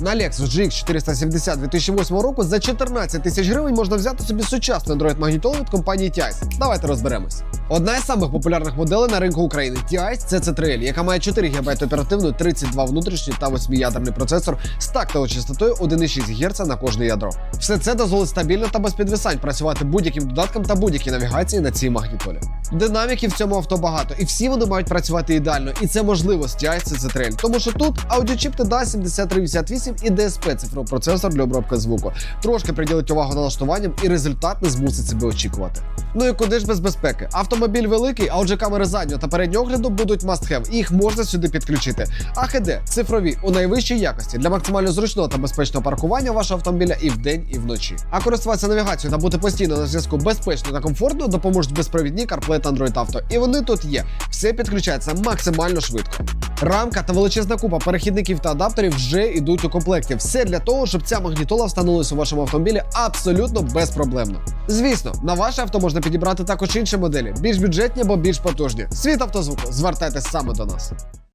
На Lexus GX 470 2008 року за 14 тисяч гривень можна взяти собі сучасну Android магнітолу від компанії TIS. Давайте розберемось. Одна із самих популярних моделей на ринку України TIS CC3L, яка має 4 ГБ оперативну, 32 внутрішні та 8-ядерний процесор з тактовою частотою 1,6 Гц на кожне ядро. Все це дозволить стабільно та без підвисань працювати будь-яким додатком та будь-якій навігації на цій магнітолі. Динаміків в цьому авто багато, і всі вони мають працювати ідеально, і це можливо з TI CC3L, тому що тут аудіочіп TDA 7388 і DSP цифровий процесор для обробки звуку. Трошки приділить увагу налаштуванням, і результат не змусить себе очікувати. Ну і куди ж без безпеки? Автомобіль великий, а отже камери заднього та переднього огляду будуть must-have, і їх можна сюди підключити. АХД цифрові у найвищій якості для максимально зручного та безпечного паркування вашого автомобіля і вдень, і вночі. А користуватися навігацією та бути постійно на зв'язку безпечно та комфортно допоможуть безпровідні CarPlay та Android Auto. І вони тут є. Все підключається максимально швидко. Рамка та величезна купа перехідників та адаптерів вже йдуть у комплекті. Все для того, щоб ця магнітола встановилась у вашому автомобілі абсолютно безпроблемно. Звісно, на ваше авто можна підібрати також інші моделі, більш бюджетні або більш потужні. Світ автозвуку, звертайтесь саме до нас.